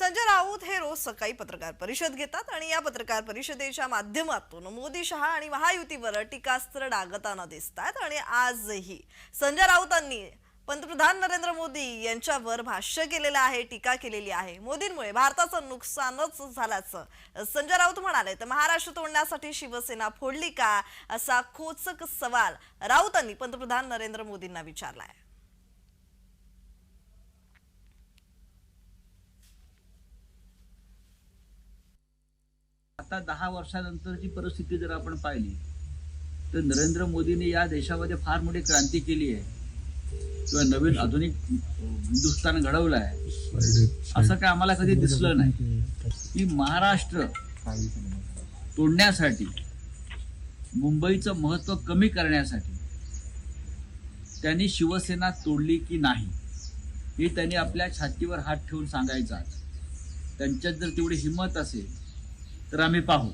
संजय राऊत हे रोज सकाळी पत्रकार परिषद घेतात आणि या पत्रकार परिषदेच्या माध्यमातून मोदी शहा आणि महायुतीवर टीकास्त्र डागताना दिसतात आणि आजही संजय राऊतांनी पंतप्रधान नरेंद्र मोदी यांच्यावर भाष्य केलेलं आहे टीका केलेली आहे. मोदींमुळे भारताचं नुकसानच झाल्याचं संजय राऊत म्हणाले. तर महाराष्ट्र तोडण्यासाठी शिवसेना फोडली का? असा खोचक सवाल राऊतांनी पंतप्रधान नरेंद्र मोदींना विचारलाय. आता दहा वर्षानंतरची परिस्थिती जर आपण पाहिली तर नरेंद्र मोदींनी या देशामध्ये फार मोठी क्रांती केली आहे. किंवा नवीन आधुनिक हिंदुस्थान घडवलं आहे असं काय आम्हाला कधी दिसलं नाही. की महाराष्ट्र तोडण्यासाठी मुंबईचं महत्त्व कमी करण्यासाठी त्यांनी शिवसेना तोडली की नाही हे त्यांनी आपल्या छातीवर हात ठेवून सांगायचं त्यांच्यात जर तेवढी हिंमत असेल तर आम्ही पाहू.